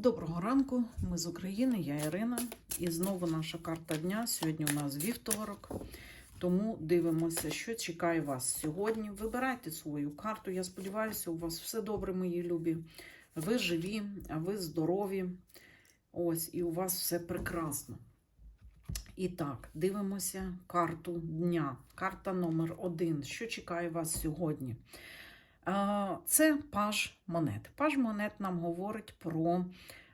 Доброго ранку, ми з України, я Ірина. І знову наша карта дня. Сьогодні у нас вівторок. Тому дивимося, що чекає вас сьогодні. Вибирайте свою карту. Я сподіваюся, у вас все добре, мої любі. Ви живі, ви здорові. Ось, і у вас все прекрасно. І так, дивимося карту дня. Карта номер один. Що чекає вас сьогодні? Це паж монет. Паж монет нам говорить про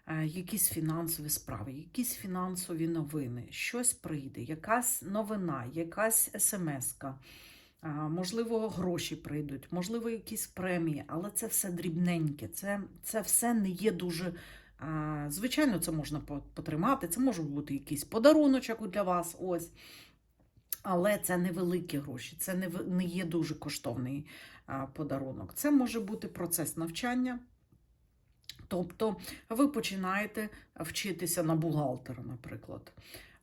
е, якісь фінансові справи, якісь фінансові новини, щось прийде, якась новина, якась смс-ка. Можливо, гроші прийдуть, можливо, якісь премії, але це все дрібненьке, це, це все не є дуже. Звичайно, це можна потримати, це може бути якийсь подаруночок для вас. ось. Але це невеликі гроші, це не, є дуже коштовний подарунок. Це може бути процес навчання. Тобто ви починаєте вчитися на бухгалтера, наприклад.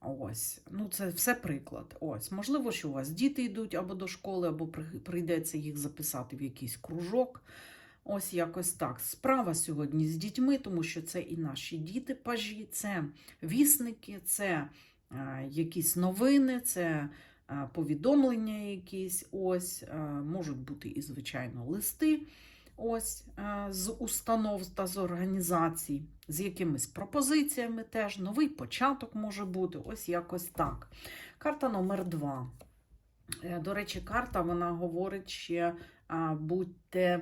Ось, ну це все приклад. Ось, можливо, що у вас діти йдуть або до школи, або прийдеться їх записати в якийсь кружок. Ось якось так. Справа сьогодні з дітьми, тому що це і наші діти пажі, це вісники, це е, якісь новини, це повідомлення якісь. Ось, можуть бути і, звичайно, листи ось з установ та з організацій, з якимись пропозиціями теж. Новий початок може бути. Ось якось так. Карта номер два. Е, До речі, карта вона говорить ще будьте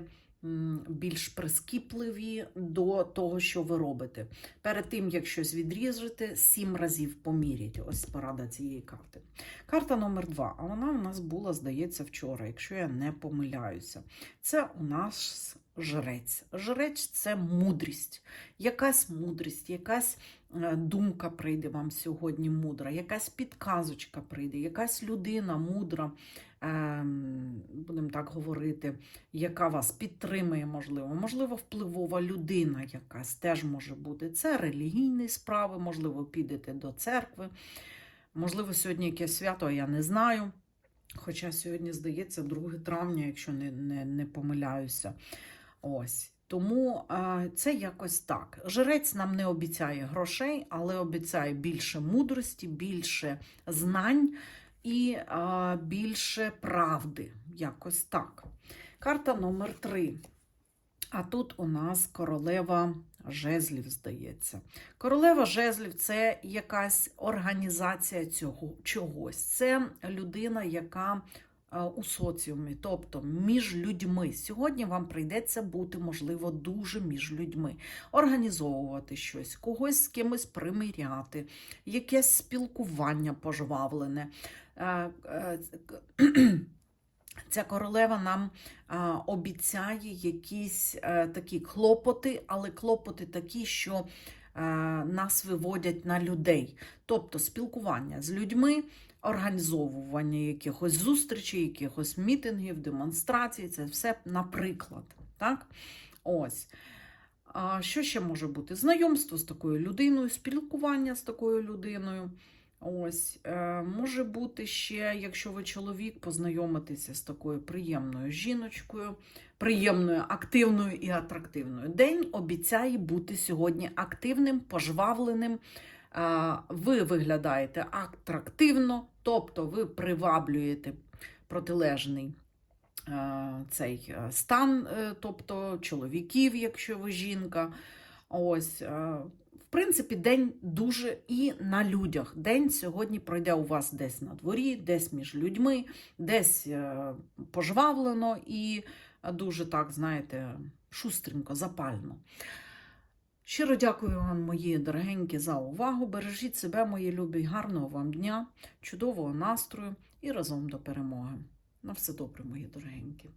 більш прискіпливі до того, що ви робите. Перед тим, як щось відріжете, сім разів поміряйте. Ось порада цієї карти. Карта номер два. А вона у нас була, здається, вчора, якщо я не помиляюся. Це у нас жрець. Жрець це мудрість. Якась мудрість, якась думка прийде вам сьогодні мудра, якась підказочка прийде, якась людина мудра, ем, будемо так говорити, яка вас підтримує, можливо. Можливо, впливова людина якась теж може бути. Це релігійні справи, можливо, підете до церкви. Можливо, сьогодні якесь свято, я не знаю. Хоча сьогодні, здається, 2 травня, якщо не, не, не помиляюся. Ось. Тому е, це якось так. Жрець нам не обіцяє грошей, але обіцяє більше мудрості, більше знань і е, більше правди. Якось так. Карта номер 3. А тут у нас королева жезлів, здається. Королева жезлів це якась організація цього чогось. Це людина, яка у соціумі, тобто між людьми. Сьогодні вам прийдеться бути, можливо, дуже між людьми, організовувати щось, когось з кимось примиряти, якесь спілкування пожвавлене. Е, е, Ця королева нам обіцяє якісь е, такі клопоти, але клопоти такі, що нас виводять на людей. Тобто спілкування з людьми, організовування якихось зустрічей, якихось мітингів, демонстрацій це все наприклад. Так? Ось. Що ще може бути? Знайомство з такою людиною, спілкування з такою людиною. Ось, е, може бути ще, якщо ви чоловік, познайомитися з такою приємною жіночкою, приємною, активною і атрактивною. День обіцяє бути сьогодні активним, пожвавленим. Е, ви виглядаєте атрактивно, тобто ви приваблюєте протилежний е, цей стан, тобто чоловіків, якщо ви жінка. Ось. Принципі, день дуже і на людях. День сьогодні пройде у вас десь на дворі, десь між людьми, десь е, пожвавлено і дуже так, знаєте, шустренько, запально. Щиро дякую вам, мої дорогенькі, за увагу. Бережіть себе, мої любі, гарного вам дня, чудового настрою і разом до перемоги. На все добре, мої дорогенькі.